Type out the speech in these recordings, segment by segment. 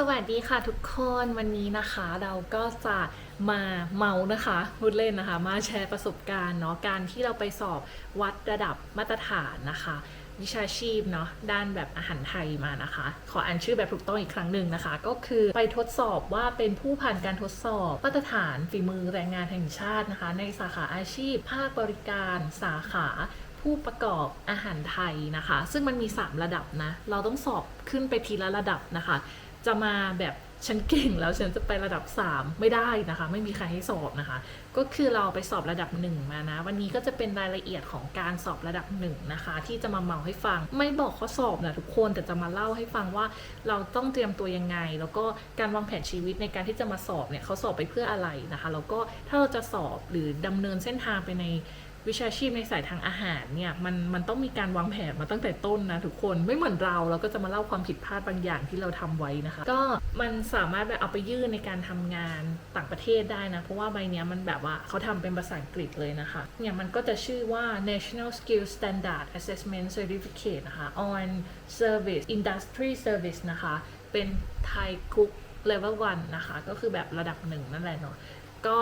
สวัสดีค่ะทุกคนวันนี้นะคะเราก็จะมาเมานะคะพูดเล่นนะคะ มาแชร์ประสบการณ์เนาะการที่เราไปสอบวัดระดับมาตรฐานนะคะ วิชาชีพเนาะด้านแบบอาหารไทยมานะคะ ขออ่านชื่อแบบถูกต้องอีกครั้งหนึ่งนะคะ ก็คือไปทดสอบว่าเป็นผู้ผ่านการทดสอบมาตรฐานฝีมือแรงงานแห่งชาตินะคะ ในสาขาอาชีพ ภาคบริการสาขาผู้ประกอบอาหารไทยนะคะ ซึ่งมันมี 3 ระดับนะ เราต้องสอบขึ้นไปทีละระดับนะคะ จะมาแบบฉันเก่งแล้วฉันจะไประดับ 3 ไม่ได้นะคะ ไม่มีใครให้สอบนะคะ ก็คือเราไปสอบระดับ 1 มานะ วันนี้ก็จะเป็นรายละเอียดของการสอบระดับ1นะคะ ที่จะมาเมาให้ฟัง ไม่บอกข้อสอบนะทุกคนแต่จะมาเล่าให้ฟังว่าเราต้องเตรียมตัวยังไง แล้วก็การวางแผนชีวิตในการที่จะมาสอบเนี่ยเขาสอบไปเพื่ออะไรนะคะ แล้วก็ถ้าเราจะสอบหรือดำเนินเส้นทางไปใน วิชาชีพในสายทางอาหารเนี่ยมันมันต้องมีการวางแผนมาตั้งแต่ต้นนะทุกคนไม่เหมือนเราเราก็จะมาเล่าความผิดพลาดบางอย่างที่เราทำไว้นะคะ ก็มันสามารถแบบเอาไปยื่นในการทำงานต่างประเทศได้นะ เพราะว่าใบเนี้ยมันแบบว่าเขาทำเป็นภาษาอังกฤษเลยนะคะเนี่ยมันก็จะชื่อว่า National Skill Standard Assessment Certificate นะคะ on Service Industry Service นะคะ เป็น Thai Cook Level 1นะคะ ก็คือแบบระดับหนึ่งนั่นแหละเนาะก็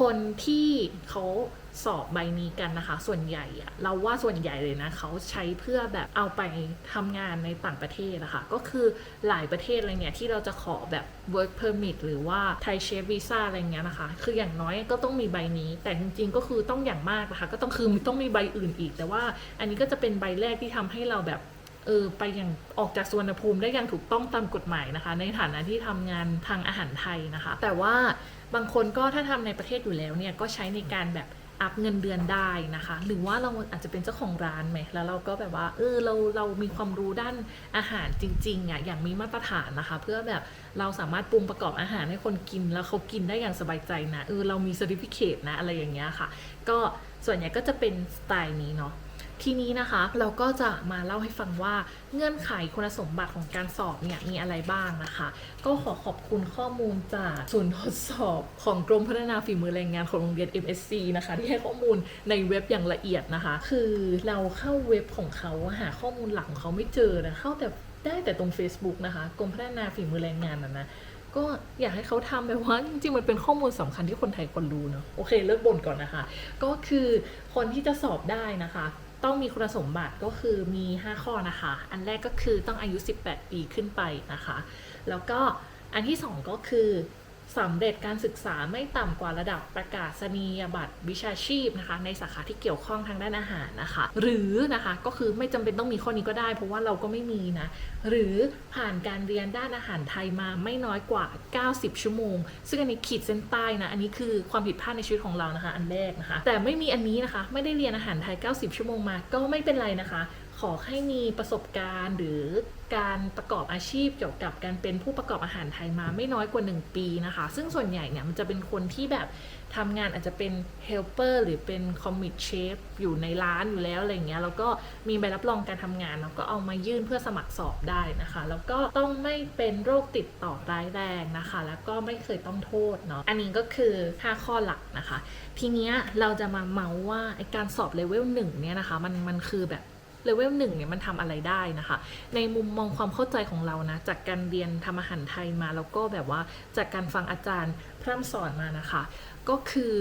คนที่เขาสอบใบนี้กันนะคะ ส่วนใหญ่อะเราว่าส่วนใหญ่เลยนะเขาใช้เพื่อแบบเอาไปทำงานในต่างประเทศนะคะก็คือหลายประเทศอะไรเงี้ยที่เราจะขอแบบ work permit หรือว่า Thai chef visa อะไรเงี้ยนะคะ คืออย่างน้อยก็ต้องมีใบนี้ แต่จริงๆก็คือต้องอย่างมากนะคะ ก็ต้องคือต้องมีใบอื่นอีก แต่ว่าอันนี้ก็จะเป็นใบแรกที่ทำให้เราแบบเออไปอย่างออกจากสวนภูมิได้อย่างถูกต้องตามกฎหมายนะคะ ในฐานะที่ทำงานทางอาหารไทยนะคะ แต่ว่า บางคนก็ถ้าทำในประเทศอยู่แล้วเนี่ยก็ใช้ในการแบบอัพเงินเดือนได้นะคะ หรือว่าเราอาจจะเป็นเจ้าของร้านไหมแล้วเราก็แบบว่า เออเราเรามีความรู้ด้านอาหารจริงๆอะอย่างมีมาตรฐานนะคะ เพื่อแบบเราสามารถปรุงประกอบอาหารให้คนกิน แล้วเขากินได้อย่างสบายใจนะเออเรามี certificate นะอะไรอย่างเงี้ยค่ะ ก็ส่วนใหญ่ก็จะเป็นสไตล์นี้เนาะ ทีนี้นะคะเราก็จะมาเล่าให้ฟังว่าเงื่อนไขคุณสมบัติของการสอบเนี่ยมีอะไรบ้างนะคะ ก็ขอขอบคุณข้อมูลจากศูนย์ทดสอบของกรมพัฒนาฝีมือแรงงานของโรงเรียน MSC นะคะ ที่ให้ข้อมูลในเว็บอย่างละเอียดนะคะ คือเราเข้าเว็บของเขาหาข้อมูลหลังเขาไม่เจอนะเข้าแต่ได้แต่ตรง Facebook นะคะกรมพัฒนาฝีมือแรงงานนะนะก็อยากให้เขาทำแบบว่าจริงๆมันเป็นข้อมูลสำคัญที่คนไทยควรรู้เนาะโอเคเลิกบ่นก่อนนะคะ ก็คือคนที่จะสอบได้นะคะ ต้องมีคุณสมบัติก็คือมี 5 ข้อนะคะ อันแรกก็คือต้องอายุ 18 ปีขึ้นไปนะคะ แล้วก็อันที่ 2 ก็คือ สำเร็จการศึกษาไม่ต่ำกว่าระดับประกาศนียบัตรวิชาชีพนะคะ ในสาขาที่เกี่ยวข้องทางด้านอาหารนะคะ หรือนะคะก็คือไม่จำเป็นต้องมีข้อนี้ก็ได้ เพราะว่าเราก็ไม่มีนะ หรือผ่านการเรียนด้านอาหารไทยมาไม่น้อยกว่า 90 ชั่วโมง ซึ่งอันนี้ขีดเส้นใต้นะ อันนี้คือความผิดพลาดในชีวิตของเรานะคะ อันแรกนะคะ แต่ไม่มีอันนี้นะคะ ไม่ได้เรียนอาหารไทย 90 ชั่วโมงมา ก็ไม่เป็นไรนะคะ ขอให้มีประสบการณ์หรือ การประกอบอาชีพเกี่ยวกับการเป็นผู้ประกอบอาหารไทยมาไม่น้อยกว่า 1 ปีนะคะ ซึ่งส่วนใหญ่เนี่ยมันจะเป็นคนที่แบบทำงานอาจจะเป็นเฮลเปอร์หรือเป็นคอมมิชเชฟอยู่ในร้านอยู่แล้วอะไรเงี้ยแล้วก็มีใบรับรองการทำงานแล้วก็เอามายื่นเพื่อสมัครสอบได้นะคะ แล้วก็ต้องไม่เป็นโรคติดต่อร้ายแรงนะคะ แล้วก็ไม่เคยต้องโทษเนาะอันนี้ก็คือ 5 ข้อหลักนะคะ ทีเนี้ยเราจะมาเมาว่าไอการสอบเลเวลหนึ่งเนี่ยนะคะมันมันคือแบบ เลเวลหนึ่งเนี่ยมันทำอะไรได้นะคะ ในมุมมองความเข้าใจของเรานะ จากการเรียนทำอาหารไทยมาแล้วก็แบบว่าจากการฟังอาจารย์พร่ำสอนมานะคะ ก็คือ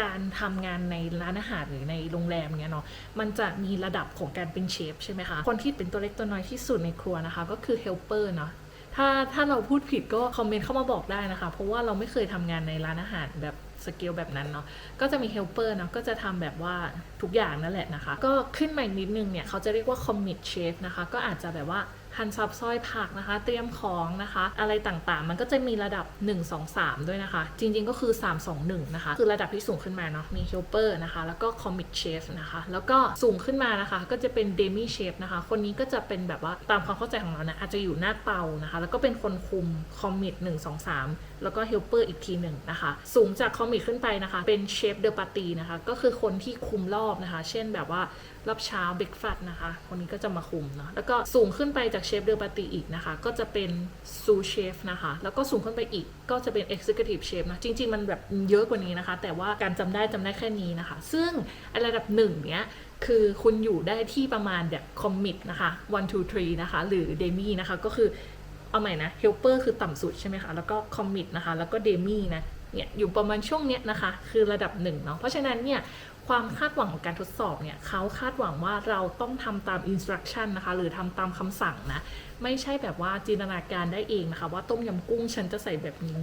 การทำงานในร้านอาหารหรือในโรงแรมเงี้ยเนาะ มันจะมีระดับของการเป็นเชฟใช่ไหมคะ คนที่เป็นตัวเล็กตัวน้อยที่สุดในครัวนะคะ ก็คือเฮลเปอร์เนาะถ้าถ้าเราพูดผิดก็คอมเมนต์เข้ามาบอกได้นะคะ เพราะว่าเราไม่เคยทำงานในร้านอาหารแบบ สเกลแบบนั้นเนาะก็จะมีเฮลเปอร์เนาะก็จะทำแบบว่าทุกอย่างนั่นแหละนะคะ ก็ขึ้นมาอีกนิดนึงเนี่ยเขาจะเรียกว่าคอมมิชเชฟนะคะก็อาจจะแบบว่า หั่นซับซอยผักนะคะ เตรียมของนะคะ อะไรต่างๆ มันก็จะมีระดับ 1 2 3 ด้วยนะคะ จริง ๆ ก็คือ 3 2 1 นะคะ คือระดับที่สูงขึ้นมาเนาะมีเฮลเปอร์นะคะ แล้วก็คอมมิชเชฟนะคะ แล้วก็สูงขึ้นมานะคะ ก็จะเป็นเดมี่เชฟนะคะ คนนี้ก็จะเป็นแบบว่าตามความเข้าใจของเรานะอาจจะอยู่หน้าเตานะคะ แล้วก็เป็นคนคุมคอมมิช1 2 3แล้วก็เฮลเปอร์อีกทีหนึ่งนะคะ สูงจากคอมมิชขึ้นไปนะคะ เป็นเชฟเดอะปาตีนะคะ ก็คือคนที่คุมรอบนะคะ เช่นแบบว่ารอบเช้าเบรกฟาสต์นะคะคนนี้ก็จะมาคุมเนาะแล้วก็สูงขึ้นไปจากเชฟเดอปาตีอีกนะคะ ก็จะเป็นซูเชฟนะคะ แล้วก็สูงขึ้นไปอีกก็จะเป็น Executive Chef นะ จริง ๆ มันแบบเยอะกว่านี้นะคะ แต่ว่าการจำได้จำได้แค่นี้นะคะ ซึ่งระดับหนึ่งเนี้ยคือคุณอยู่ได้ที่ประมาณแบบคอมมิตนะคะ one two three นะคะ หรือเดมี่นะคะ ก็คือเอาใหม่นะ helper คือต่ำสุดใช่ไหมคะ แล้วก็ commit นะคะ แล้วก็ demi นะเนี่ยอยู่ประมาณช่วงเนี้ยนะคะ คือระดับหนึ่งเนาะเพราะฉะนั้นเนี่ย ความคาดหวังของการทดสอบเนี่ยเขาคาดหวังว่าเราต้องทำตามอินสตรักชันนะคะ หรือทำตามคำสั่งนะ ไม่ใช่แบบว่าจินตนาการได้เองนะคะ ว่าต้มยำกุ้งฉันจะใส่แบบนี้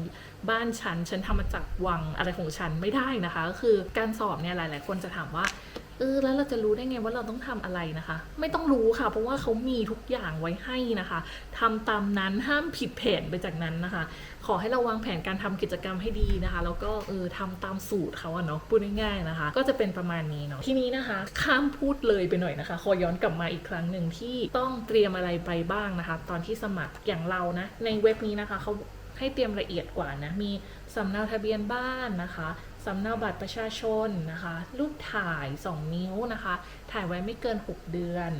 บ้านฉัน ฉันทำมาจากวังอะไรของฉันไม่ได้นะคะ ก็คือการสอบเนี่ยหลาย ๆ คนจะถามว่า เออแล้วเราจะรู้ได้ไงว่าเราต้องทำอะไรนะคะ ไม่ต้องรู้ค่ะ เพราะว่าเขามีทุกอย่างไว้ให้นะคะทำตามนั้นห้ามผิดแผนไปจากนั้นนะคะ ขอให้เราวางแผนการทำกิจกรรมให้ดีนะคะ แล้วก็เออทำตามสูตรเขาอะเนาะพูดง่ายๆนะคะ ก็จะเป็นประมาณนี้เนาะทีนี้นะคะ ข้ามพูดเลยไปหน่อยนะคะ ขอย้อนกลับมาอีกครั้งหนึ่งที่ต้องเตรียมอะไรไปบ้างนะคะ ตอนที่สมัครอย่างเรานะในเว็บนี้นะคะเขาให้เตรียมละเอียดกว่านะมีสำเนาทะเบียนบ้านนะคะ สำเนาบัตรประชาชนนะคะ รูปถ่าย 2 นิ้วนะคะ ถ่ายไว้ไม่เกิน 6 เดือน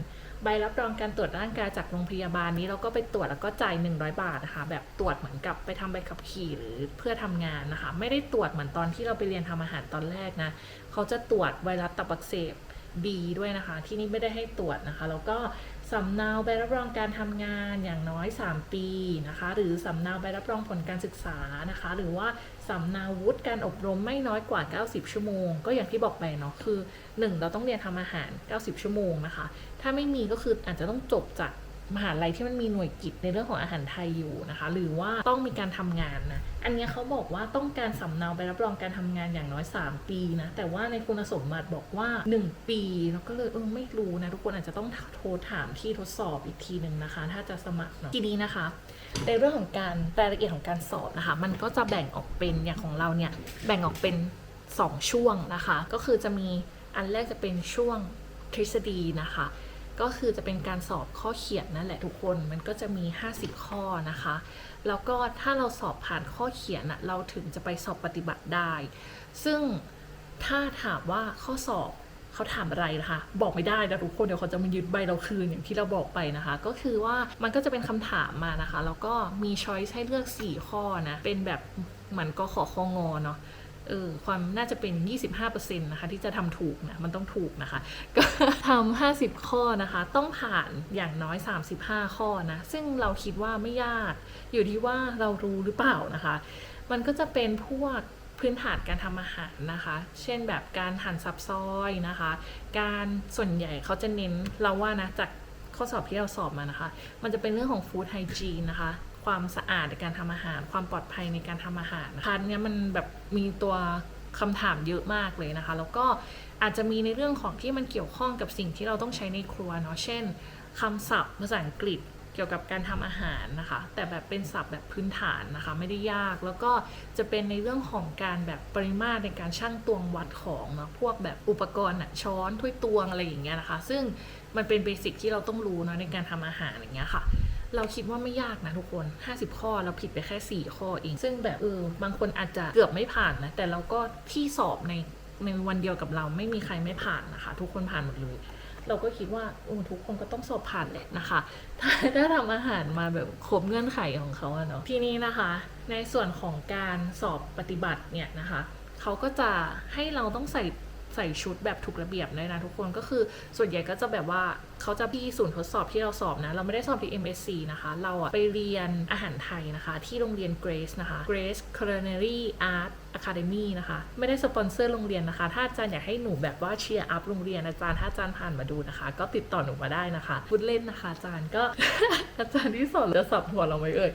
ใบรับรองการตรวจร่างกายจากโรงพยาบาลนี้เราก็ไปตรวจแล้วก็จ่าย 100 บาทนะคะ แบบตรวจเหมือนกับไปทำใบขับขี่หรือเพื่อทำงานนะคะ ไม่ได้ตรวจเหมือนตอนที่เราไปเรียนทำอาหารตอนแรกนะ เขาจะตรวจไวรัสตับอักเสบ B ด้วยนะคะ ที่นี่ไม่ได้ให้ตรวจนะคะ แล้วก็สำเนาใบรับรองการทำงานอย่างน้อย 3 ปีนะคะ หรือสำเนาใบรับรองผลการศึกษานะคะ หรือว่า สำเนาวุฒิการอบรมไม่น้อยกว่า 90 ชั่วโมง ก็อย่างที่บอกไปเนาะคือ 1 เราต้องเรียนทำอาหาร 90 ชั่วโมงนะคะ ถ้าไม่มีก็คืออาจจะต้องจบจากมหาลัยที่มันมีหน่วยกิจในเรื่องของอาหารไทยอยู่นะคะ หรือว่าต้องมีการทำงานนะ อันนี้เขาบอกว่าต้องการสำเนาใบรับรองการทำงานอย่างน้อย 3 ปีนะ แต่ว่าในคุณสมบัติบอกว่า 1 ปีแล้วก็เลยเออไม่รู้นะ ทุกคนอาจจะต้องโทรถามที่ทดสอบอีกทีหนึ่งนะคะ ถ้าจะสมัครเนาะทีนี้นะคะ ในเรื่องของการรายละเอียดของการสอบนะคะ มันก็จะแบ่งออกเป็นอย่างของเราเนี่ยแบ่งออกเป็น 2 ช่วงนะคะ ก็คือจะมีอันแรกจะเป็นช่วงทฤษฎีนะคะ ก็คือจะเป็นการสอบข้อเขียนนั่นแหละทุกคนมันก็จะมี 50 ข้อนะคะ แล้วก็ถ้าเราสอบผ่านข้อเขียนอะเราถึงจะไปสอบปฏิบัติได้ ซึ่งถ้าถามว่าข้อสอบ เขาถามอะไรนะคะ บอกไม่ได้นะทุกคนเดี๋ยวเขาจะมายึดใบเราคืนอย่างที่เราบอกไปนะคะ ก็คือว่ามันก็จะเป็นคำถามมานะคะ แล้วก็มีช้อยส์ให้เลือก 4 ข้อนะ เป็นแบบเหมือนก็ขอคองอเนาะเออความน่าจะเป็น 25%นะคะที่จะทำถูกนะมันต้องถูกนะคะ ก็ทำ50 ข้อนะคะ ต้องผ่านอย่างน้อย 35 ข้อนะ ซึ่งเราคิดว่าไม่ยาก อยู่ที่ว่าเรารู้หรือเปล่านะคะ มันก็จะเป็นพวก พื้นฐานการทำอาหารนะคะ เช่นแบบการหั่นซับซอยนะคะ การส่วนใหญ่เขาจะเน้นเราว่านะจากข้อสอบที่เราสอบมานะคะ มันจะเป็นเรื่องของฟู้ดไฮจีนนะคะ ความสะอาดในการทำอาหาร ความปลอดภัยในการทำอาหารนะคะเนี้ยมันแบบมีตัวคำถามเยอะมากเลยนะคะ แล้วก็อาจจะมีในเรื่องของที่มันเกี่ยวข้องกับสิ่งที่เราต้องใช้ในครัวเนาะ เช่นคำศัพท์ภาษาอังกฤษ เกี่ยวกับการทำอาหารนะคะ แต่แบบเป็นศัพท์แบบพื้นฐานนะคะ ไม่ได้ยากแล้วก็จะเป็นในเรื่องของการแบบปริมาตรในการชั่งตวงวัดของเนาะพวกแบบอุปกรณ์อะช้อนถ้วยตวงอะไรอย่างเงี้ยนะคะ ซึ่งมันเป็นเบสิกที่เราต้องรู้เนาะในการทำอาหารอย่างเงี้ยค่ะเราคิดว่าไม่ยากนะทุกคน 50 ข้อเราผิดไปแค่ 4 ข้อเอง ซึ่งแบบเออบางคนอาจจะเกือบไม่ผ่านนะ แต่เราก็ที่สอบในในวันเดียวกับเราไม่มีใครไม่ผ่านนะคะ ทุกคนผ่านหมดเลย เราก็คิดว่าออทุกคนก็ต้องสอบผ่านแหละนะคะถ้าทำอาหารมาแบบครบเงื่อนไขของเขาเนาะทีนี้นะคะ ในส่วนของการสอบปฏิบัติเนี่ยนะคะเขาก็จะให้เราต้องใส่ ใส่ชุดแบบถูกระเบียบเลยนะทุกคนก็คือส่วนใหญ่ก็จะแบบว่าเขาจะพี่ศูนย์ทดสอบที่เราสอบนะ เราไม่ได้สอบที่ MSc นะคะ เราอะไปเรียนอาหารไทยนะคะ ที่โรงเรียน Grace นะคะ Grace Culinary Art Academy นะคะ ไม่ได้สปอนเซอร์โรงเรียนนะคะ ถ้าอาจารย์อยากให้หนูแบบว่าเชียร์อัพโรงเรียนอาจารย์ถ้าอาจารย์ผ่านมาดูนะคะ ก็ติดต่อหนูมาได้นะคะพูดเล่นนะคะอาจารย์ก็อาจารย์ที่สอนจะสับหัวเราไหมเอ่ย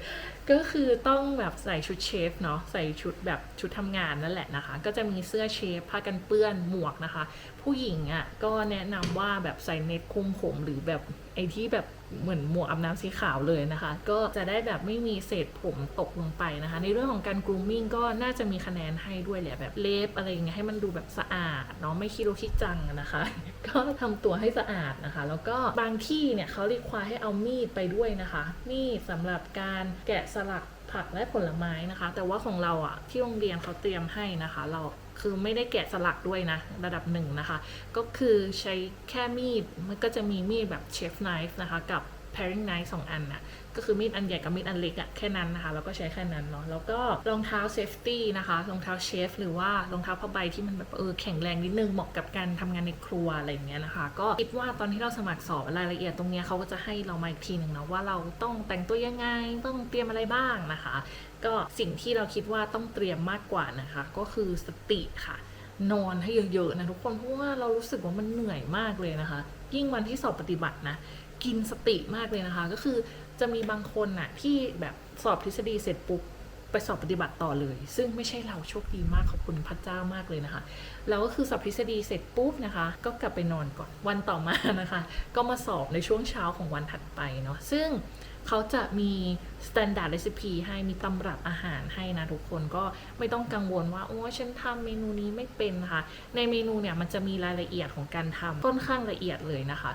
ก็คือต้องแบบใส่ชุดเชฟเนาะใส่ชุดแบบชุดทำงานนั่นแหละนะคะ ก็จะมีเสื้อเชฟผ้ากันเปื้อนหมวกนะคะ ผู้หญิงอะ่ะก็แนะนำว่าแบบใส่เน็ตคลุมผมหรือแบบไอ้ที่แบบเหมือนหมวกอาบน้ำสีขาวเลยนะคะ ก็จะได้แบบไม่มีเศษผมตกลงไปนะคะ ในเรื่องของการ grooming ก็น่าจะมีคะแนนให้ด้วยแหละแบบเล็บอะไรอย่างเงี้ยให้มันดูแบบสะอาดเนาะไม่ขี้โรคขี้จังนะคะ ก็ทำตัวให้สะอาดนะคะ แล้วก็บางที่เนี่ยเขาเรียกควาให้เอามีดไปด้วยนะคะมีดสำหรับการแกะสลักผักและผลไม้นะคะ แต่ว่าของเราอะที่โรงเรียนเขาเตรียมให้นะคะ เรา คือไม่ได้แกะสลักด้วยนะ ระดับหนึ่งนะคะ ก็คือใช้แค่มีด มันก็จะมีมีดแบบเชฟไนฟ์นะคะ กับ pairing knife สองอันน่ะก็คือมีดอันใหญ่กับมีดอันเล็กอะแค่นั้นนะคะ แล้วก็ใช้แค่นั้นเนาะแล้วก็รองเท้า safety นะคะรองเท้าเชฟหรือว่ารองเท้าผ้าใบที่มันแบบเออแข็งแรงนิดนึงเหมาะกับการทำงานในครัวอะไรอย่างเงี้ยนะคะ ก็คิดว่าตอนที่เราสมัครสอบรายละเอียดตรงเนี้ยเขาก็จะให้เรามาอีกทีหนึ่งเนาะว่าเราต้องแต่งตัวยังไงต้องเตรียมอะไรบ้างนะคะ ก็สิ่งที่เราคิดว่าต้องเตรียมมากกว่านะคะ ก็คือสติค่ะนอนให้เยอะๆนะทุกคนเพราะว่าเรารู้สึกว่ามันเหนื่อยมากเลยนะคะ ยิ่งวันที่สอบปฏิบัตินะ กินสติมากเลยนะคะ ก็คือจะมีบางคนน่ะที่แบบสอบทฤษฎีเสร็จปุ๊บไปสอบปฏิบัติต่อเลย ซึ่งไม่ใช่เราโชคดีมากขอบคุณพระเจ้ามากเลยนะคะแล้วก็คือสอบทฤษฎีเสร็จปุ๊บนะคะ ก็กลับไปนอนก่อนวันต่อมานะคะ ก็มาสอบในช่วงเช้าของวันถัดไปเนาะซึ่งเขาจะมี standard recipe ให้มีตำรับอาหารให้นะทุกคนก็ไม่ต้องกังวลว่า โอ้ฉันทำเมนูนี้ไม่เป็นนะคะ ในเมนูเนี่ยมันจะมีรายละเอียดของการทำค่อนข้างละเอียดเลยนะคะ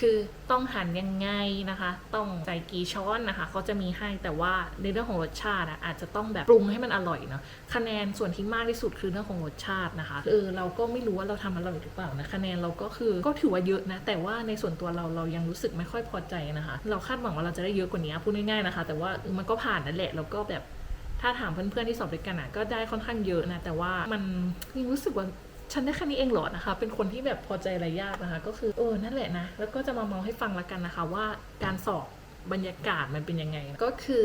คือต้องหั่นยังไงนะคะ ต้องใส่กี่ช้อนนะคะเขาจะมีให้แต่ว่าในเรื่องของรสชาติอะอาจจะต้องแบบปรุงให้มันอร่อยเนาะคะแนนส่วนที่มากที่สุดคือเรื่องของรสชาตินะคะเออเราก็ไม่รู้ว่าเราทำอร่อยหรือเปล่านะคะแนนเราก็คือก็ถือว่าเยอะนะ แต่ว่าในส่วนตัวเราเรายังรู้สึกไม่ค่อยพอใจนะคะ เราคาดหวังว่าเราจะได้เยอะกว่านี้พูดง่ายๆนะคะ แต่ว่ามันก็ผ่านนั่นแหละแล้วก็แบบถ้าถามเพื่อนๆที่สอบด้วยกันอะก็ได้ค่อนข้างเยอะนะแต่ว่ามันยังรู้สึกว่า ฉันได้แค่นี้เองเหรอนะคะ เป็นคนที่แบบพอใจอะไรยากนะคะ ก็คือเออนั่นแหละนะ แล้วก็จะมาเมาให้ฟังละกันนะคะว่าการสอบบรรยากาศมันเป็นยังไง ก็คือ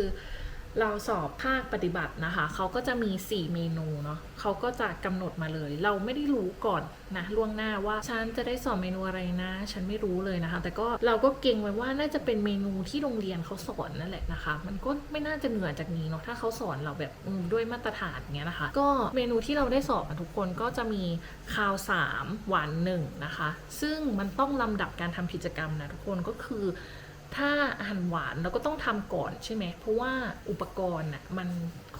เราสอบภาคปฏิบัตินะคะ เขาก็จะมี 4 เมนูเนาะเขาก็จะกำหนดมาเลย เราไม่ได้รู้ก่อนนะล่วงหน้าว่าฉันจะได้สอบเมนูอะไรนะ ฉันไม่รู้เลยนะคะ แต่ก็เราก็เก่งไว้ว่าน่าจะเป็นเมนูที่โรงเรียนเขาสอนนั่นแหละนะคะ มันก็ไม่น่าจะเหนือจากนี้เนาะถ้าเขาสอนเราแบบด้วยมาตรฐานเงี้ยนะคะ ก็เมนูที่เราได้สอบอะทุกคนก็จะมีข้าว 3 หวาน1นะคะ ซึ่งมันต้องลำดับการทำกิจกรรมนะทุกคนก็คือ ถ้าอาหารหวานเราก็ต้องทำก่อนใช่ไหม เพราะว่าอุปกรณ์น่ะมัน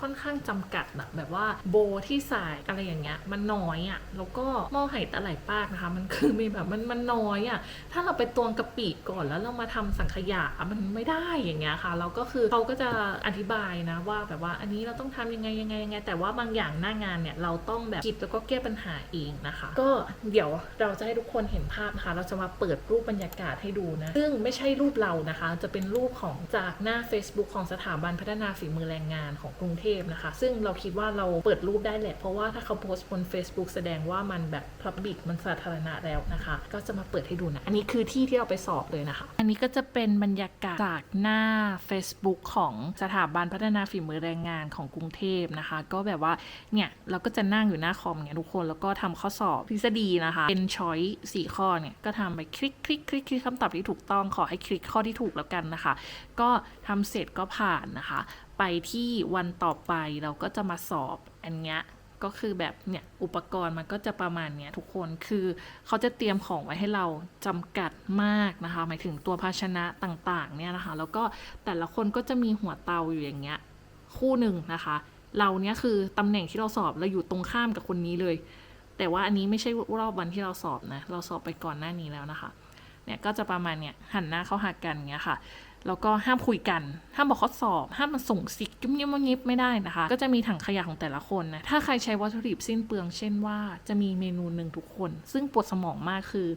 ค่อนข้างจำกัดนะแบบว่าโบที่ใส่อะไรอย่างเงี้ยมันน้อยอะ่ะแล้วก็หม้อไหตะไหลปากนะคะ มันคือมีแบบมันมันน้อยอะ่ะถ้าเราไปตวงกะปิก่อนแล้วเรามาทำสังขยามันไม่ได้อย่างเงี้ยค่ะเราก็คือเขาก็จะอธิบายนะว่าแบบว่าอันนี้เราต้องทำยังไงยังไงยังไง แต่ว่าบางอย่างหน้างานเนี่ยเราต้องแบบคิดแล้วก็แก้ปัญหาเองนะคะ ก็เดี๋ยวเราจะให้ทุกคนเห็นภาพนะคะเราจะมาเปิดรูปบรรยากาศให้ดูนะซึ่งไม่ใช่รูปเรานะคะ จะเป็นรูปของจากหน้า Facebook ของสถาบันพัฒนาฝีมือแรงงานของกรุงเทพนะคะ ซึ่งเราคิดว่าเราเปิดรูปได้แหละ เพราะว่าถ้าเขาโพสต์บน Facebook แสดงว่ามันแบบ Public มันสาธารณะแล้วนะคะ ก็จะมาเปิดให้ดูนะ อันนี้คือที่ที่เราไปสอบเลยนะคะ อันนี้ก็จะเป็นบรรยากาศจากหน้า Facebook ของสถาบันพัฒนาฝีมือแรงงานของกรุงเทพนะคะ ก็แบบว่าเนี่ยเราก็จะนั่งอยู่หน้าคอมเนี่ยทุกคนแล้วก็ทำข้อสอบทฤษฎีนะคะ เป็นช้อยสี่ข้อเนี่ยก็ทำไปคลิกคลิกคลิกคลิกคำตอบที่ถูกต้องขอให้คลิกข้อที่ถูกแล้วกันนะคะ ก็ทำเสร็จก็ผ่านนะคะ ไปที่วันต่อไปเราก็จะมาสอบอันเนี้ยก็คือแบบเนี่ยอุปกรณ์มันก็จะประมาณเนี้ยทุกคนคือเขาจะเตรียมของไว้ให้เราจำกัดมากนะคะหมายถึงตัวภาชนะต่างๆเนี่ยนะคะ แล้วก็แต่ละคนก็จะมีหัวเตาอยู่อย่างเงี้ยคู่หนึ่งนะคะ เราเนี่ยคือตำแหน่งที่เราสอบเราอยู่ตรงข้ามกับคนนี้เลย แต่ว่าอันนี้ไม่ใช่รอบวันที่เราสอบนะเราสอบไปก่อนหน้านี้แล้วนะคะ เนี่ยก็จะประมาณเนี่ยหันหน้าเข้าหากันอย่างเงี้ยค่ะแล้วก็ห้ามคุยกัน ห้ามบอกข้อสอบ ห้ามมาส่งซิกยุ่มยิ้มยิบไม่ได้นะคะ ก็จะมีถังขยะของแต่ละคนนะ ถ้าใครใช้วัตถุดิบสิ้นเปลือง เช่นว่าจะมีเมนูหนึ่งทุกคน ซึ่งปวดสมองมากคือ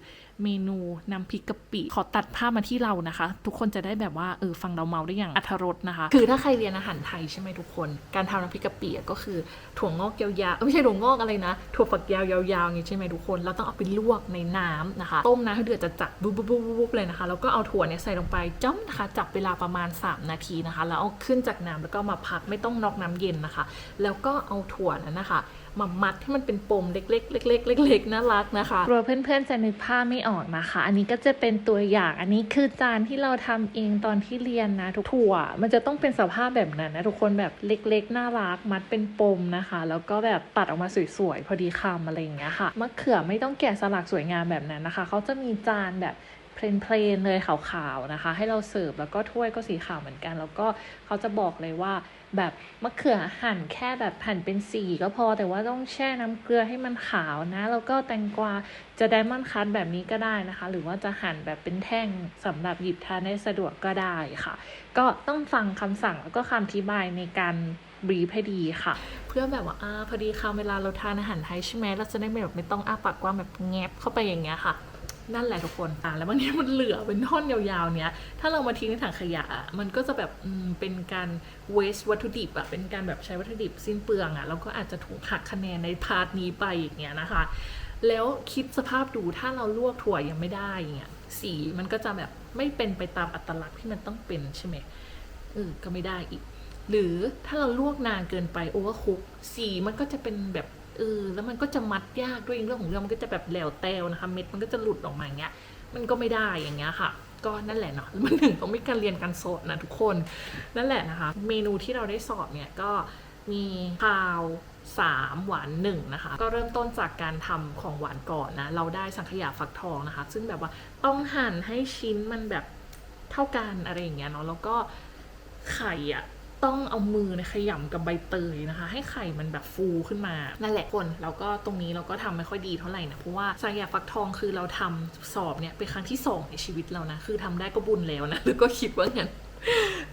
เมนูน้ำพริกกะปิ ขอตัดภาพมาที่เรานะคะ ทุกคนจะได้แบบว่าเออฟังเราเมาได้อย่างอัธรสนะคะ คือถ้าใครเรียนอาหารไทยใช่ไหมทุกคน การทำน้ำพริกกะปิก็คือถั่วงอกยาวๆไม่ใช่ถั่วงอกอะไรนะ ถั่วฝักยาวยาวๆอย่างงี้ใช่ไหมทุกคนเราต้องเอาไปลวกในน้ำนะคะ ต้มน้ำให้เดือดจะจัดบุ๊บบุ๊บบุ๊บบุ๊บเลยนะคะแล้วก็เอาถั่วเนี่ยใส่ลงไปจ้ำนะคะจับเวลาประมาณ 3 นาทีนะคะ แล้วเอาขึ้นจากน้ำแล้วก็มาพักไม่ต้องนอกน้ำเย็นนะคะ แล้วก็เอาถั่วนั้นนะคะ มามัดให้มันเป็นปมเล็กๆเล็กๆเล็กๆน่ารักนะคะกลัวเพื่อนๆจะนึกภาพไม่ออกนะคะ อันนี้ก็จะเป็นตัวอย่าง อันนี้คือจานที่เราทำเองตอนที่เรียนนะทุกถั่ว มันจะต้องเป็นสภาพแบบนั้นนะทุกคนแบบเล็กๆน่ารักมัดเป็นปมนะคะ แล้วก็แบบตัดออกมาสวยๆพอดีคำอะไรอย่างเงี้ยค่ะมะเขือไม่ต้องแกะสลักสวยงามแบบนั้นนะคะเขาจะมีจานแบบเพลนๆเลยขาวๆนะคะ ให้เราเสิร์ฟแล้วก็ถ้วยก็สีขาวเหมือนกัน แล้วก็เขาจะบอกเลยว่า แบบมะเขือหั่นแค่แบบหั่นเป็นสีก็พอแต่ว่าต้องแช่น้ำเกลือให้มันขาวนะ แล้วก็แตงกวาจะไดมอนด์คัตแบบนี้ก็ได้นะคะ หรือว่าจะหั่นแบบเป็นแท่งสำหรับหยิบทานได้สะดวกก็ได้ค่ะ ก็ต้องฟังคำสั่งแล้วก็คำอธิบายในการบรีฟให้ดีค่ะ เพื่อแบบว่าอ่าพอดีค่ะเวลาเราทานอาหารไทยใช่ไหมเราจะได้ไม่แบบไม่ต้องอ้าปากกว้างแบบแงบเข้าไปอย่างเงี้ยค่ะ นั่นแหละทุกคนอะแล้วบางทีมันเหลือเป็นท่อนยาวๆเนี้ย ถ้าเรามาทิ้งในถังขยะ มันก็จะแบบอืมเป็นการ waste วัตถุดิบอะเป็นการแบบใช้วัตถุดิบสิ้นเปลืองอะเราก็อาจจะถูกหักคะแนนในพาร์ทนี้ไปอย่างเงี้ยนะคะ แล้วคิดสภาพดูถ้าเราลวกถั่วยังไม่ได้อย่างเงี้ยสีมันก็จะแบบไม่เป็นไปตามอัตลักษณ์ที่มันต้องเป็นใช่ไหมเออก็ไม่ได้อีก หรือถ้าเราลวกนานเกินไปโอเวอร์คุกสีมันก็จะเป็นแบบ เออแล้วมันก็จะมัดยากด้วยเรื่องของเรื่องมันก็จะแบบแหลวแตวนะคะเม็ดมันก็จะหลุดออกมาอย่างเงี้ยมันก็ไม่ได้อย่างเงี้ยค่ะ ก็นั่นแหละเนาะมันถึงต้องมีการเรียนการสดนนะทุกคนนั่นแหละนะคะ เมนูที่เราได้สอบเนี่ยก็มีข้าวสามหวานหนึ่งนะคะ ก็เริ่มต้นจากการทำของหวานก่อนนะ เราได้สังขยาฟักทองนะคะ ซึ่งแบบว่าต้องหั่นให้ชิ้นมันแบบเท่ากันอะไรอย่างเงี้ยเนาะแล้วก็ไข่อะ ต้องเอามือนยขยำกับใบเตยนะคะ ให้ไข่มันแบบฟูขึ้นมา นั่นแหละคนแล้วก็ตรงนี้เราก็ทำไม่ค่อยดีเท่าไหร่นะ เพราะว่าสังขยาฟักทองคือเราทำสอบเนี่ยเป็นครั้งที่สองในชีวิตเรานะ คือทำได้ก็บุญแล้วนะแล้วก็คิดว่างั้น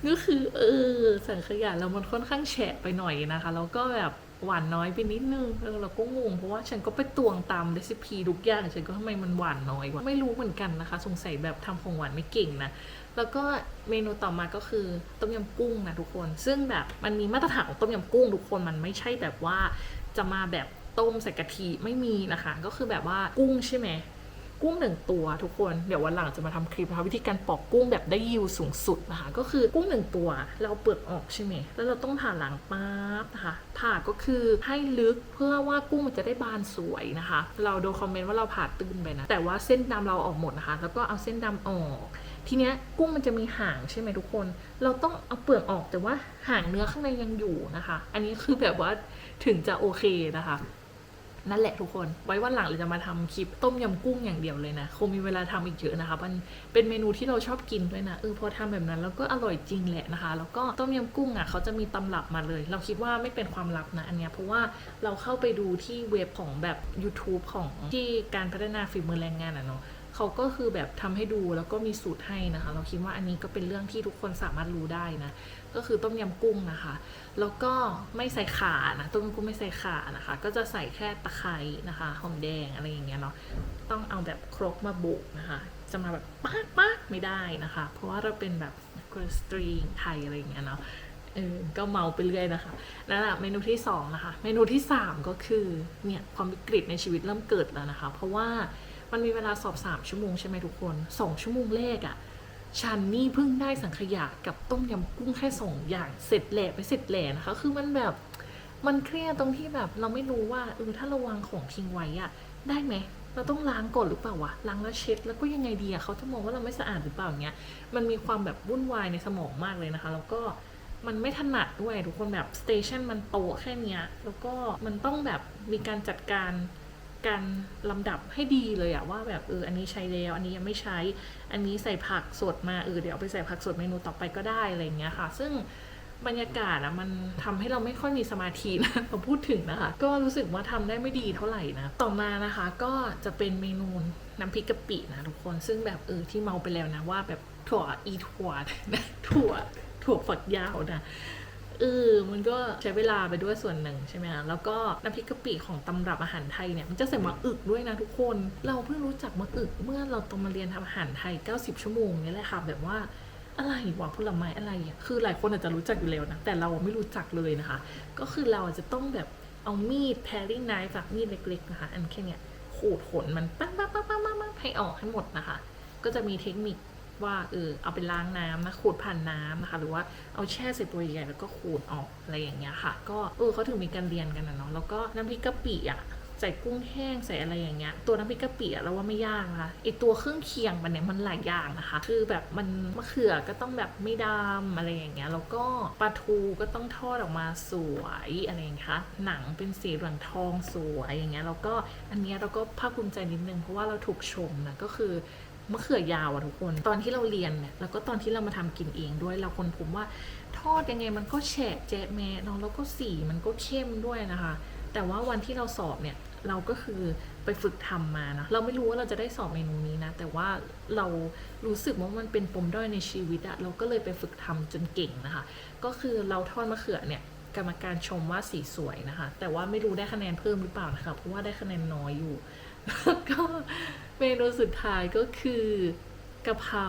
ก็คือเออสังขยาเรามันค่อนข้างแฉะไปหน่อยนะคะ แล้วก็แบบหวานน้อยไปนิดนึงเออเราก็งงเพราะว่าฉันก็ไปตวงตามเรซิปีทุกอย่างฉันก็ทำไมมันหวานน้อยวะไม่รู้เหมือนกันนะคะ สงสัยแบบทำของหวานไม่เก่งนะ แล้วก็เมนูต่อมาก็คือต้มยำกุ้งนะทุกคน ซึ่งแบบมันมีมาตรฐานของต้มยำกุ้งทุกคนมันไม่ใช่แบบว่าจะมาแบบต้มใส่กะทิไม่มีนะคะ ก็คือแบบว่ากุ้งใช่ไหมกุ้งหนึ่งตัวทุกคนเดี๋ยววันหลังจะมาทำคลิปนะคะวิธีการปอกกุ้งแบบได้ยิวสูงสุดนะคะก็คือกุ้งหนึ่งตัว เราเปลือกออกใช่ไหมแล้วเราต้องผ่าหลังปั๊บนะคะผ่าก็คือให้ลึกเพื่อว่ากุ้งมันจะได้บานสวยนะคะ เราโดนคอมเมนต์ว่าเราผ่าตื้นไปนะแต่ว่าเส้นดำเราเอาออกหมดนะคะ แล้วก็เอาเส้นดำออก ทีเนี้ยกุ้งมันจะมีหางใช่ไหมทุกคน เราต้องเอาเปลือกออกแต่ว่าหางเนื้อข้างในยังอยู่นะคะ อันนี้คือแบบว่าถึงจะโอเคนะคะนั่นแหละทุกคน ไว้วันหลังเราจะมาทำคลิปต้มยำกุ้งอย่างเดียวเลยนะ คงมีเวลาทำอีกเยอะนะคะ มันเป็นเมนูที่เราชอบกินด้วยนะ เออพอทำแบบนั้นแล้วก็อร่อยจริงแหละนะคะ แล้วก็ต้มยำกุ้งอะเขาจะมีตำรับมาเลย เราคิดว่าไม่เป็นความลับนะอันเนี้ย เพราะว่าเราเข้าไปดูที่เว็บของแบบ YouTube ของที่การพัฒนาฝีมือแรงงานอะเนาะ เขาก็คือแบบทำให้ดูแล้วก็มีสูตรให้นะคะ เราคิดว่าอันนี้ก็เป็นเรื่องที่ทุกคนสามารถรู้ได้นะก็คือต้มยำกุ้งนะคะ แล้วก็ไม่ใส่ขานะต้มยำกุ้งไม่ใส่ขานะคะ ก็จะใส่แค่ตะไคร้นะคะหอมแดงอะไรอย่างเงี้ยเนาะต้องเอาแบบครกมาบุกนะคะ จะมาแบบป๊ากป๊ากไม่ได้นะคะ เพราะว่าเราเป็นแบบคนสตรีไทยอะไรอย่างเงี้ยเนาะเออก็เมาไปเรื่อยนะคะนั่นแหละเมนูที่สองนะคะ เมนูที่สามก็คือเนี่ยความวิกฤตในชีวิตเริ่มเกิดแล้วนะคะ เพราะว่า มันมีเวลาสอบสามชั่วโมงใช่ไหมทุกคนสองชั่วโมงแรกอะฉันนี่เพิ่งได้สังขยากับต้มยำกุ้งแค่สองอย่างเสร็จแหล่ไปเสร็จแหล่นะคะ คือมันแบบมันเครียดตรงที่แบบเราไม่รู้ว่าเออถ้าเราวางของทิ้งไว้อะได้ไหมเราต้องล้างก่อนหรือเปล่าวะล้างแล้วเช็ดแล้วก็ยังไงดีอะเขาจะมองว่าเราไม่สะอาดหรือเปล่าเงี้ยมันมีความแบบวุ่นวายในสมองมากเลยนะคะ แล้วก็มันไม่ถนัดด้วยทุกคนแบบสเตชันมันโตแค่เนี้ยแล้วก็มันต้องแบบมีการจัดการ การลำดับให้ดีเลยอะว่าแบบเอออันนี้ใช้แล้วอันนี้ยังไม่ใช้ อันนี้ใส่ผักสดมาเออเดี๋ยวไปใส่ผักสดเมนูต่อไปก็ได้อะไรอย่างเงี้ยค่ะ ซึ่งบรรยากาศอะมันทำให้เราไม่ค่อยมีสมาธินะพอพูดถึงนะคะ ก็รู้สึกว่าทำได้ไม่ดีเท่าไหร่นะ ต่อมานะคะก็จะเป็นเมนูน้ำพริกกะปินะทุกคนซึ่งแบบเออที่เมาไปแล้วนะว่าแบบถั่วอีถั่วนะถั่วถั่วฝักยาวนะ เออมันก็ใช้เวลาไปด้วยส่วนหนึ่งใช่ไหมคะแล้วก็น้ำพริกกะปิของตำรับอาหารไทยเนี่ยมันจะใส่มะอึกด้วยนะทุกคน เราเพิ่งรู้จักมะอึกเมื่อเราต้องมาเรียนทำอาหารไทย 90 ชั่วโมงนี่แหละค่ะแบบว่าอะไรวะผลไม้อะไรอะคือหลายคนอาจจะรู้จักอยู่แล้วนะแต่เราไม่รู้จักเลยนะคะ ก็คือเราจะต้องแบบเอามีด paring knife จากมีดเล็กๆนะคะอันแค่เนี้ยขูดขนมันปั๊บปั๊บปั๊บปั๊บปั๊บให้ออกให้หมดนะคะ ก็จะมีเทคนิค ว่าเออเอาไปล้างน้ำนะขูดผ่านน้ำนะคะ หรือว่าเอาแช่ใส่ตัวใหญ่แล้วก็ขูดออกอะไรอย่างเงี้ยค่ะ ก็เออเขาถึงมีการเรียนกันนะเนาะแล้วก็น้ำพริกกะปิอะใส่กุ้งแห้งใส่อะไรอย่างเงี้ยตัวน้ำพริกกะปิอะเราว่าไม่ยากนะคะไอตัวเครื่องเคียงมันเนี่ยมันหลายอย่างนะคะ คือแบบมันมะเขือก็ต้องแบบไม่ดำอะไรอย่างเงี้ยแล้วก็ปลาทูก็ต้องทอดออกมาสวยอะไรอย่างเงี้ยค่ะหนังเป็นสีเหลืองทองสวยอย่างเงี้ยแล้วก็อันเนี้ยเราก็ภาคภูมิใจนิดนึงเพราะว่าเราถูกชมนะก็คือ มะเขือยาวอะทุกคน ตอนที่เราเรียนเนี่ยแล้วก็ตอนที่เรามาทำกินเองด้วยเราคนพบว่าทอดยังไงมันก็แฉะแจ๊ะแม่เนาะแล้วก็สีมันก็เข้มด้วยนะคะ แต่ว่าวันที่เราสอบเนี่ยเราก็คือไปฝึกทำมานะ เราไม่รู้ว่าเราจะได้สอบเมนูนี้นะ แต่ว่าเรารู้สึกว่ามันเป็นปมด้อยในชีวิตอะเราก็เลยไปฝึกทำจนเก่งนะคะ ก็คือเราทอดมะเขือเนี่ยกรรมการชมว่าสีสวยนะคะ แต่ว่าไม่รู้ได้คะแนนเพิ่มหรือเปล่านะคะ เพราะว่าได้คะแนนน้อยอยู่ แล้วก็ เมนูสุดท้ายก็คือกะเพรา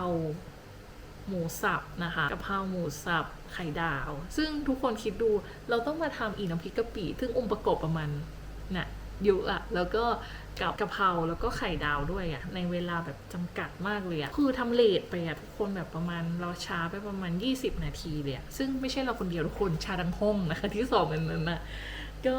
หมูสับนะคะกะเพราหมูสับไข่ดาว ซึ่งทุกคนคิดดูเราต้องมาทำอีน้ำพริกกะปิซึ่งองค์ประกอบประมาณน่ะเยอะอะแล้วก็กับกะเพราแล้วก็ไข่ดาวด้วยอะในเวลาแบบจำกัดมากเลยอะคือทำเลทไปอะทุกคนแบบประมาณเราช้าไปประมาณ 20 นาทีเลยอะซึ่งไม่ใช่เราคนเดียวทุกคนชาดังห้องนะคะที่สองกันนั้นนะก็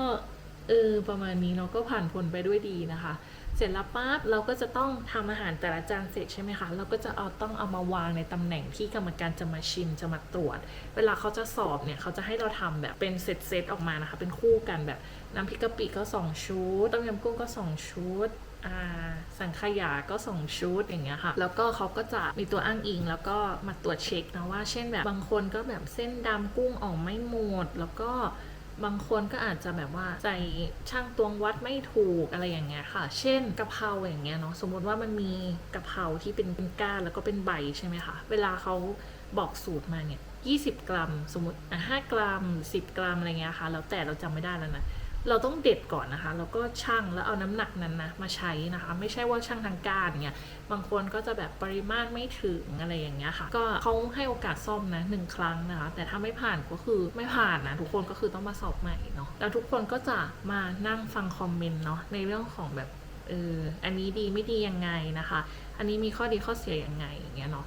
เออประมาณนี้เนาะก็ผ่านพ้นไปด้วยดีนะคะ เสร็จแล้วปั๊บเราก็จะต้องทำอาหารแต่ละจานเสร็จใช่ไหมคะ เราก็จะเอาต้องเอามาวางในตำแหน่งที่กรรมการจะมาชิมจะมาตรวจ เวลาเขาจะสอบเนี่ยเขาจะให้เราทำแบบเป็นเซตเซตออกมานะคะ เป็นคู่กันแบบน้ำพริกกะปิก็ 2 ชุด ต้มยำกุ้งก็ 2 ชุดสังขยาก็2ชุดอย่างเงี้ยค่ะ แล้วก็เขาก็จะมีตัวอ้างอิง แล้วก็มาตรวจเช็คนะว่า เช่นแบบบางคนก็แบบเส้นดำกุ้งออกไม่หมด แล้วก็ บางคนก็อาจจะแบบว่าใส่ช่างตวงวัดไม่ถูกอะไรอย่างเงี้ยค่ะ เช่นกะเพราอย่างเงี้ยเนาะสมมติว่ามันมีกะเพราที่เป็นเป็นก้านแล้วก็เป็นใบใช่ไหมคะ เวลาเขาบอกสูตรมาเนี่ย20 กรัม สมมติอะ5กรัม 10 กรัมอะไรเงี้ยค่ะ แล้วแต่เราจำไม่ได้แล้วนะ เราต้องเด็ดก่อนนะคะ แล้วก็ชั่งแล้วเอาน้ำหนักนั้นนะมาใช้นะคะ ไม่ใช่ว่าชั่งทางการเนี่ยบางคนก็จะแบบปริมาตรไม่ถึงอะไรอย่างเงี้ยค่ะ ก็เขาให้โอกาสซ่อมนะหนึ่งครั้งนะคะ แต่ถ้าไม่ผ่านก็คือไม่ผ่านนะทุกคนก็คือต้องมาสอบใหม่เนาะแล้วทุกคนก็จะมานั่งฟังคอมเมนต์เนาะในเรื่องของแบบเอออันนี้ดีไม่ดียังไงนะคะ อันนี้มีข้อดีข้อเสียยังไงอย่างเงี้ยเนาะ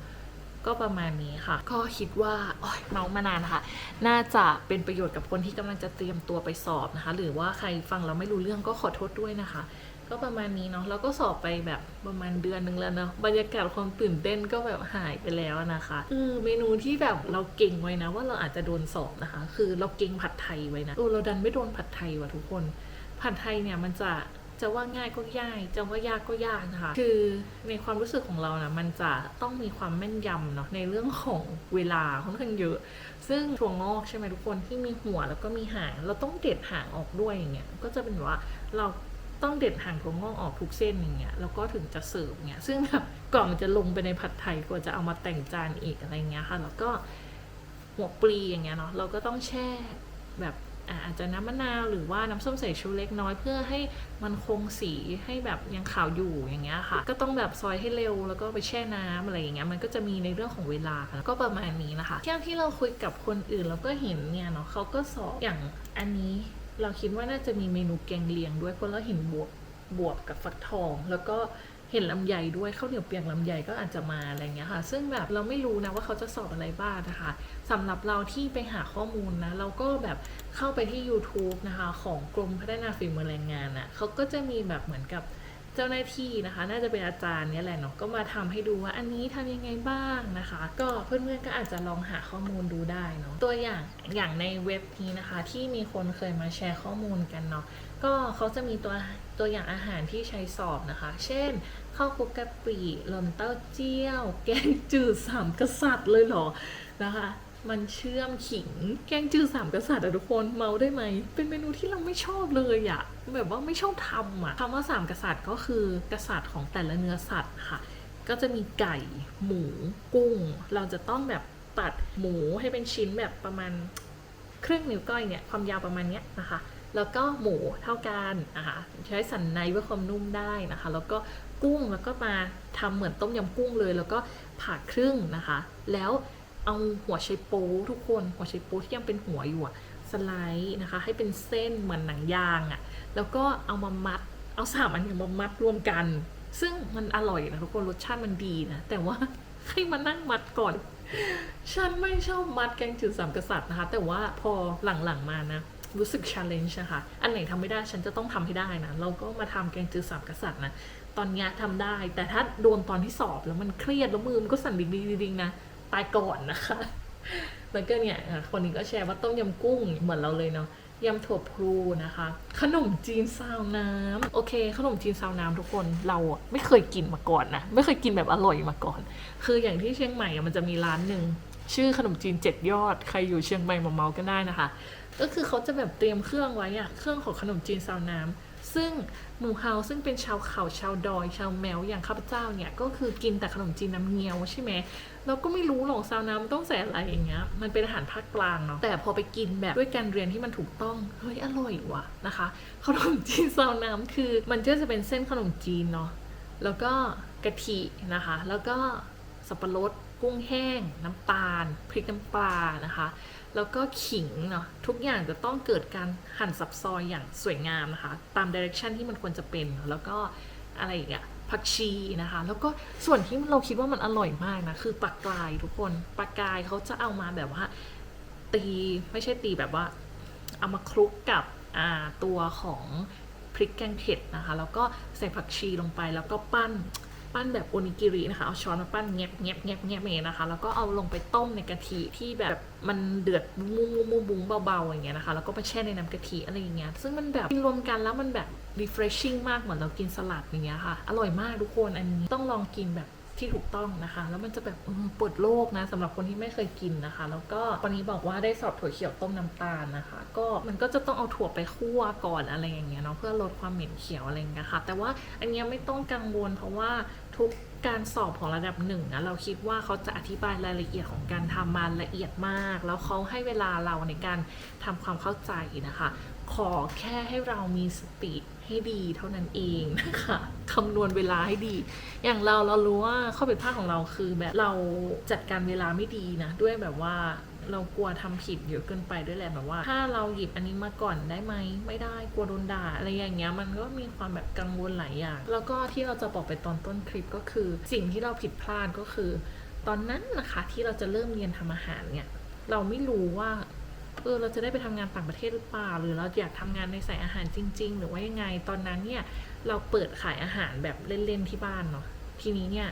ก็ประมาณนี้ค่ะ ก็คิดว่าโอยเมามานานค่ะ น่าจะเป็นประโยชน์กับคนที่กำลังจะเตรียมตัวไปสอบนะคะ หรือว่าใครฟังแล้วไม่รู้เรื่องก็ขอโทษด้วยนะคะ ก็ประมาณนี้เนาะแล้วก็สอบไปแบบประมาณเดือนหนึ่งแล้วเนาะบรรยากาศความตื่นเต้นก็แบบหายไปแล้วนะคะเออเมนูที่แบบเราเก่งไว้นะ ว่าเราอาจจะโดนสอบนะคะ คือเราเก่งผัดไทยไว้นะเออเราดันไม่โดนผัดไทยว่ะทุกคนผัดไทยเนี่ยมันจะ จะว่าง่ายก็ง่าย จะว่ายากก็ยากนะคะ คือในความรู้สึกของเรานะมันจะต้องมีความแม่นยำเนาะในเรื่องของเวลาค่อนข้างเยอะ ซึ่งถั่วงอกใช่ไหมทุกคนที่มีหัวแล้วก็มีหาง เราต้องเด็ดหางออกด้วยอย่างเงี้ย ก็จะเป็นว่าเราต้องเด็ดหางถั่วงอกออกทุกเส้นอย่างเงี้ย แล้วก็ถึงจะเสิร์ฟเงี้ย ซึ่งแบบก่อนมันจะลงไปในผัดไทยกว่าจะเอามาแต่งจานอีกอะไรเงี้ยค่ะ แล้วก็หัวปลีอย่างเงี้ยเนาะ เราก็ต้องแช่แบบ อาจจะน้ำมะนาวหรือว่าน้ำส้มสายชูเล็กน้อยเพื่อให้มันคงสีให้แบบยังขาวอยู่อย่างเงี้ยค่ะ ก็ต้องแบบซอยให้เร็วแล้วก็ไปแช่น้ำอะไรอย่างเงี้ยมันก็จะมีในเรื่องของเวลาค่ะก็ประมาณนี้นะคะเที่ยวที่เราคุยกับคนอื่นเราก็เห็นเนี่ยเนาะเขาก็สอบอย่างอันนี้เราคิดว่าน่าจะมีเมนูแกงเลียงด้วยเพราะเราเห็นบวบบวบกับฟักทอง แล้วก็ เห็นลำไยด้วยข้าวเหนียวเปียกลำไยก็อาจจะมาอะไรเงี้ยค่ะ ซึ่งแบบเราไม่รู้นะว่าเขาจะสอบอะไรบ้างนะคะสำหรับเราที่ไปหาข้อมูลนะ เราก็แบบเข้าไปที่ YouTube นะคะ ของกรมพัฒนาฝีมือแรงงานอะ่ะเขาก็จะมีแบบเหมือนกับ เจ้าหน้าที่นะคะ น่าจะเป็นอาจารย์เนี่ยแหละเนาะก็มาทำให้ดูว่าอันนี้ทำยังไงบ้างนะคะ ก็เพื่อนๆก็อาจจะลองหาข้อมูลดูได้เนาะตัวอย่างอย่างในเว็บนี้นะคะ ที่มีคนเคยมาแชร์ข้อมูลกันเนาะก็เขาจะมีตัวตัวอย่างอาหารที่ใช้สอบนะคะ เช่นข้าวคุกกะปิหล่นเต้าเจี้ยว แกงจืดสามกษัตริย์เลยเหรอนะคะ มันเชื่อมขิง แกงจืดสามกษัตริย์อะทุกคนเมาได้ไหม เป็นเมนูที่เราไม่ชอบเลยอะแบบว่าไม่ชอบทำอะคำว่าสามกษัตริย์ก็คือกษัตริย์ของแต่ละเนื้อสัตว์ค่ะ ก็จะมีไก่ หมู กุ้ง เราจะต้องแบบตัดหมูให้เป็นชิ้นแบบประมาณครึ่งนิ้วก้อยเนี่ยความยาวประมาณเนี้ยนะคะแล้วก็หมูเท่ากันนะคะใช้สันในเพื่อความนุ่มได้นะคะ แล้วก็กุ้งแล้วก็มาทำเหมือนต้มยำกุ้งเลย แล้วก็ผ่าครึ่งนะคะ แล้ว เอาหัวไชโป๊ทุกคนหัวไชโป๊ที่ยังเป็นหัวอยู่อะสไลด์นะคะ ให้เป็นเส้นเหมือนหนังยางอะแล้วก็เอามามัด เอาสามอันนี้มามัดรวมกัน ซึ่งมันอร่อยนะทุกคนรสชาติมันดีนะ แต่ว่าให้มานั่งมัดก่อน ฉันไม่ชอบมัดแกงจืดสามกษัตริย์นะคะ แต่ว่าพอหลังๆมานะรู้สึก challenge นะคะ อันไหนทำไม่ได้ฉันจะต้องทำให้ได้นะ เราก็มาทำแกงจืดสามกษัตริย์นะ ตอนนี้ยทำได้ แต่ถ้าโดนตอนที่สอบแล้วมันเครียดแล้วมือมันก็สั่นดิงๆนะ ตายก่อนนะคะแล้วก็เนี่ยคนนี้ก็แชร์ว่าต้มยำกุ้งเหมือนเราเลยเนาะยำถั่วพลูนะคะ ขนมจีนซาวน้ำโอเค ขนมจีนซาวน้ำทุกคนเราไม่เคยกินมาก่อนนะ ไม่เคยกินแบบอร่อยมาก่อน คืออย่างที่เชียงใหม่อะมันจะมีร้านหนึ่งชื่อขนมจีนเจ็ดยอด ใครอยู่เชียงใหม่มาเมากันได้นะคะ ก็คือเขาจะแบบเตรียมเครื่องไว้อะเครื่องของขนมจีนซาวน้ำ ซึ่งหมู่เฮาซึ่งเป็นชาวเขาชาวดอย ชาวแมวอย่างข้าพเจ้าเนี่ย ก็คือกินแต่ขนมจีนน้ำเงี้ยวใช่ไหมเราก็ไม่รู้หรอกซาวน้ำต้องใส่อะไรอย่างเงี้ย มันเป็นอาหารภาคกลางเนาะแต่พอไปกินแบบด้วยการเรียนที่มันถูกต้อง เฮ้ยอร่อยว่ะนะคะขนมจีนซาวน้ำคือมันก็จะเป็นเส้นขนมจีนเนาะแล้วก็กะทินะคะ แล้วก็สับปะรดกุ้งแห้ง น้ำตาล พริกน้ำปลานะคะ แล้วก็ขิงเนาะทุกอย่างจะต้องเกิดการหั่นสับซอยอย่างสวยงามนะคะ ตามดิเรกชันที่มันควรจะเป็น แล้วก็อะไรอีกอะผักชีนะคะ แล้วก็ส่วนที่เราคิดว่ามันอร่อยมากนะ คือปลากรายทุกคนปลากรายเขาจะเอามาแบบว่า ตีไม่ใช่ตีแบบว่า เอามาคลุกกับตัวของพริกแกงเผ็ดนะคะ แล้วก็ใส่ผักชีลงไปแล้วก็ปั้น ปั้นแบบโอนิกิรินะคะเอาช้อนมาปั้นแงบแงบแงบแงบเองนะคะ แล้วก็เอาลงไปต้มในกะทิที่แบบมันเดือดมุ้งมุ้งมุ้งมุ้งเบาๆอย่างเงี้ยนะคะแล้วก็ไปแช่ในน้ำกะทิอะไรอย่างเงี้ยซึ่งมันแบบกินรวมกันแล้วมันแบบ refreshing มากเหมือนเรากินสลัดอย่างเงี้ยค่ะ อร่อยมากทุกคนอันนี้ต้องลองกินแบบ ที่ถูกต้องนะคะ แล้วมันจะแบบเปิดโลกนะสำหรับคนที่ไม่เคยกินนะคะ แล้วก็วันนี้บอกว่าได้สอบถั่วเขียวต้มน้ำตาลนะคะ ก็มันก็จะต้องเอาถั่วไปคั่วก่อนอะไรอย่างเงี้ยเนาะเพื่อลดความเหม็นเขียวอะไรอย่างเงี้ยค่ะ แต่ว่าอันเนี้ยไม่ต้องกังวลเพราะว่าทุกการสอบของระดับหนึ่งนะเราคิดว่าเขาจะอธิบายรายละเอียดของการทำมาละเอียดมาก แล้วเขาให้เวลาเราในการทำความเข้าใจนะคะ ขอแค่ให้เรามีสติ ให้ดีเท่านั้นเองนะคะคำนวณเวลาให้ดี อย่างเราเรารู้ว่าข้อผิดพลาดของเราคือแบบเราจัดการเวลาไม่ดีนะด้วยแบบว่าเรากลัวทำผิดเยอะเกินไปด้วยแหละแบบว่า ถ้าเราหยิบอันนี้มาก่อนได้ไหมไม่ได้กลัวโดนด่าอะไรอย่างเงี้ยมันก็มีความแบบกังวลหลายอย่าง แล้วก็ที่เราจะบอกไปตอนต้นคลิปก็คือ สิ่งที่เราผิดพลาดก็คือ ตอนนั้นนะคะที่เราจะเริ่มเรียนทำอาหารเนี่ยเราไม่รู้ว่า ออเราจะได้ไปทำงานต่างประเทศหรือเปล่า หรือเราอยากทำงานในสายอาหารจริง ๆ หรือว่ายังไงตอนนั้นเนี่ยเราเปิดขายอาหารแบบเล่น ๆ ที่บ้านเนาะทีนี้เนี่ย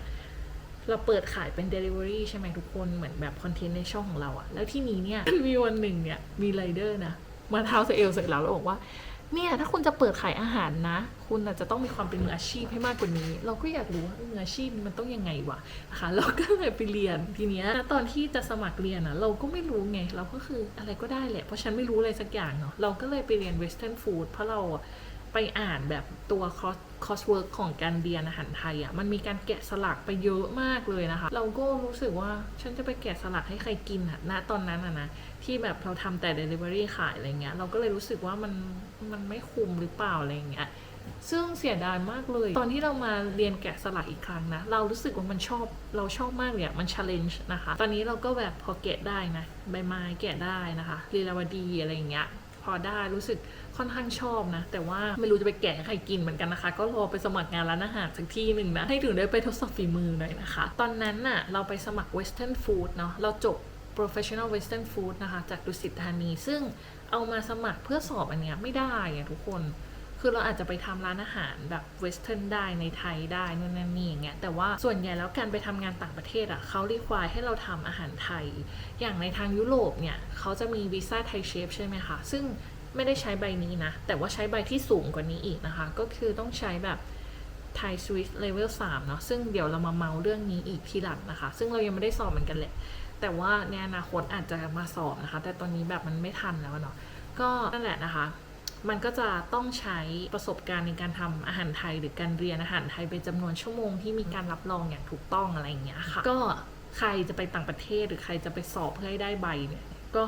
เราเปิดขายเป็น Delivery ใช่ไหมทุกคนเหมือนแบบคอนเทนต์ในช่องของเราอะแล้วที่นี้เนี่ยมีวันหนึ่งเนี่ยมีไรเดอร์นะมาเท้าเซลเสร็จแล้วแล้วบอกว่า เนี่ยถ้าคุณจะเปิดขายอาหารนะ คุณอาจจะต้องมีความเป็นมืออาชีพให้มากกว่านี้ เราก็อยากรู้ว่ามืออาชีพมันต้องยังไงวะนะคะเราก็เลยไปเรียนทีเนี้ยตอนที่จะสมัครเรียนอะเราก็ไม่รู้ไง เราก็คืออะไรก็ได้แหละ เพราะฉันไม่รู้อะไรสักอย่างเนาะเราก็เลยไปเรียนเวสเทิร์นฟู้ดเพราะเรา ไปอ่านแบบตัวคอสคอสเวิร์กของการเรียนอาหารไทยอะมันมีการแกะสลักไปเยอะมากเลยนะคะ เราก็รู้สึกว่าฉันจะไปแกะสลักให้ใครกินอะณตอนนั้นอะนะที่แบบเราทำแต่ Delivery ขายอะไรเงี้ยเราก็เลยรู้สึกว่ามันมันไม่คุ้มหรือเปล่าอะไรเงี้ยซึ่งเสียดายมากเลย ตอนที่เรามาเรียนแกะสลักอีกครั้งนะ เรารู้สึกว่ามันชอบเราชอบมากเลยอะมัน challenge นะคะ ตอนนี้เราก็แบบพอแกะได้นะใบไม้แกะได้นะคะลีลาวดีอะไรเงี้ยพอได้รู้สึก ค่อนข้างชอบนะ แต่ว่าไม่รู้จะไปแกะให้ใครกินเหมือนกันนะคะ ก็รอไปสมัครงานร้านอาหารสักที่หนึ่งนะ ให้ถึงได้ไปทดสอบฝีมือหน่อยนะคะ ตอนนั้นน่ะเราไปสมัคร Western Food เนาะเราจบ Professional Western Food นะคะ จากดุสิตธานี ซึ่งเอามาสมัครเพื่อสอบอันเนี้ยไม่ได้อะทุกคน คือเราอาจจะไปทำร้านอาหารแบบเวสเทิร์นได้ในไทยได้นู่นนั่นนี่อย่างเงี้ยแต่ว่าส่วนใหญ่แล้วการไปทำงานต่างประเทศอะเขาเรีควายให้เราทำอาหารไทย อย่างในทางยุโรปเนี่ยเขาจะมีวีซ่าไทยเชฟใช่ไหมคะ ซึ่ง ไม่ได้ใช้ใบนี้นะ แต่ว่าใช้ใบที่สูงกว่านี้อีกนะคะ ก็คือต้องใช้แบบไทยสวิสเลเวล3เนาะซึ่งเดี๋ยวเรามาเมาเรื่องนี้อีกทีหลังนะคะ ซึ่งเรายังไม่ได้สอบเหมือนกันแหละ แต่ว่าในอนาคตอาจจะมาสอบนะคะ แต่ตอนนี้แบบมันไม่ทันแล้วเนาะก็นั่นแหละนะคะ มันก็จะต้องใช้ประสบการณ์ในการทำอาหารไทย หรือการเรียนอาหารไทยเป็นจำนวนชั่วโมงที่มีการรับรองอย่างถูกต้องอะไรอย่างเงี้ยค่ะ ก็ใครจะไปต่างประเทศหรือใครจะไปสอบเพื่อให้ได้ใบเนี่ย ก็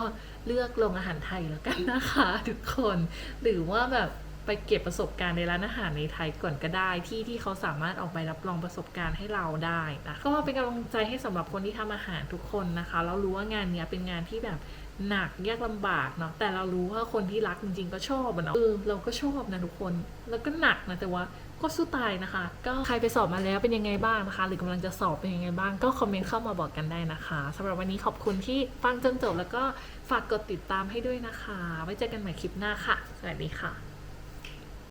เลือกลงอาหารไทยแล้วกันนะคะทุกคน หรือว่าแบบไปเก็บประสบการณ์ในร้านอาหารในไทยก่อนก็ได้ที่ที่เขาสามารถออกใบรับรองประสบการณ์ให้เราได้นะก็เป็นกำลังใจให้สำหรับคนที่ทำอาหารทุกคนนะคะแล้วรู้ว่างานเนี้ยเป็นงานที่แบบหนักยากลำบากเนาะแต่เรารู้ว่าคนที่รักจริงๆก็ชอบอะเนาะเออเราก็ชอบนะทุกคนแล้วก็หนักนะแต่ว่า ก็สู้ตายนะคะ ก็ใครไปสอบมาแล้วเป็นยังไงบ้างนะคะ หรือกำลังจะสอบเป็นยังไงบ้าง ก็คอมเมนต์เข้ามาบอกกันได้นะคะสำหรับวันนี้ขอบคุณที่ฟังจนจบแล้วก็ฝากกดติดตามให้ด้วยนะคะ ไว้เจอกันใหม่คลิปหน้าค่ะ สวัสดีค่ะ